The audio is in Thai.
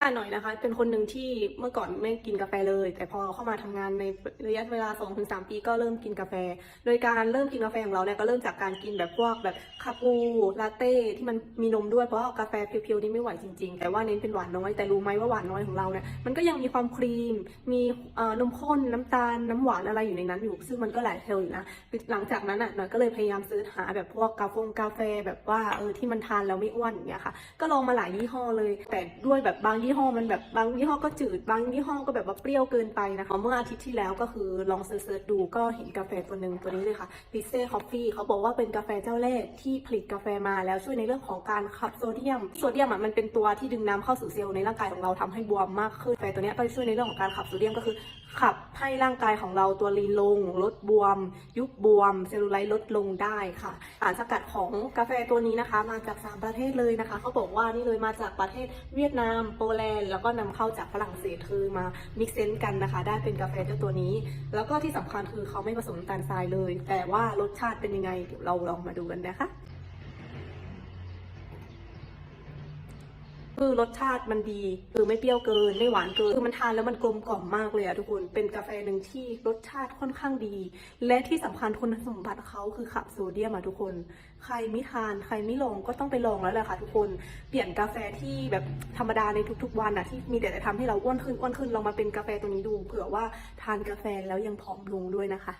หน่อยนะคะ เป็นคนหนึ่งที่เมื่อก่อนไม่กินกาแฟเลย แต่พอเข้ามาทำงานในระยะเวลา 2-3 ปีก็เริ่มกินกาแฟ โดยการเริ่มกินกาแฟของเราเนี่ยก็เริ่มจากการกินแบบพวกแบบคาปูลาเต้ที่มันมีนมด้วยเพราะกาแฟเพียวๆนี่ไม่ไหวจริงๆ แต่ว่าเน้นเป็นหวานน้อยแต่รู้ไหมว่าหวานน้อยของเราเนี่ยมันก็ยังมีความครีม มีเอ่อนมข้นน้ำตาลน้ำหวานอะไรอยู่ในนั้นอยู่ ซึ่งมันก็หลายเทลอยู่นะหลังจากนั้นอะหน่อยก็เลยพยายามซื้อหาแบบพวกกาแฟกาแฟแบบว่าเออที่มันทานแล้วไม่อ้วนอย่างเงี้ยค่ะ ก็ลองมาหลายยี่ห้อเลย แต่ด้วยแบบบางยี่ห้อมันแบบบางยี่ห้อก็จืด บางยี่ห้อก็แบบว่าเปรี้ยวเกินไปนะคะเมื่ออาทิตย์ที่แล้วก็คือลองเซิร์ชดูก็เห็นกาแฟตัวหนึ่งตัวนี้เลยค่ะพิเซ่คอฟฟี่เขาบอกว่าเป็นกาแฟเจ้าแรกที่ผลิตกาแฟมาแล้วช่วยในเรื่องของการขับโซเดียมโซเดียมอะมันเป็นตัวที่ดึงน้ำเข้าสู่เซลล์ในร่างกายของเราทำให้บวมมากขึ้นกาแฟตัวนี้ก็ช่วยในเรื่องของการขับโซเดียมก็คือ ขับให้ร่างกายของเราตัวลีนลงลดบวม ยุบบวม เซลลูไลท์ลดลงได้ค่ะสารสกัดของกาแฟตัวนี้นะคะ มาจาก3ประเทศเลยนะคะเขาบอกว่านี่เลยมาจากประเทศเวียดนามโปแลนด์แล้วก็นำเข้าจากฝรั่งเศสคือมามิกเซนกันนะคะ ได้เป็นกาแฟเจ้าตัวนี้ แล้วก็ที่สำคัญคือเขาไม่ผสมน้ำตาลทรายเลย แต่ว่ารสชาติเป็นยังไงเดี๋ยวเราลองมาดูกันนะคะ คือรสชาติมันดี คือไม่เปรี้ยวเกิน ไม่หวานเกิน คือมันทานแล้วมันกลมกล่อมมากเลยอะทุกคน เป็นกาแฟหนึ่งที่รสชาติค่อนข้างดี และที่สำคัญคุณสมบัติเขาคือขับโซเดียมอะทุกคน ใครไม่ทานใครไม่ลองก็ต้องไปลองแล้วแหละค่ะทุกคน เปลี่ยนกาแฟที่แบบธรรมดาในทุกๆวันอะที่มีแต่จะทำให้เราอ้วนขึ้นอ้วนขึ้นลองมาเป็นกาแฟตัวนี้ดู เผื่อว่าทานกาแฟแล้วยังผอมลงด้วยนะคะ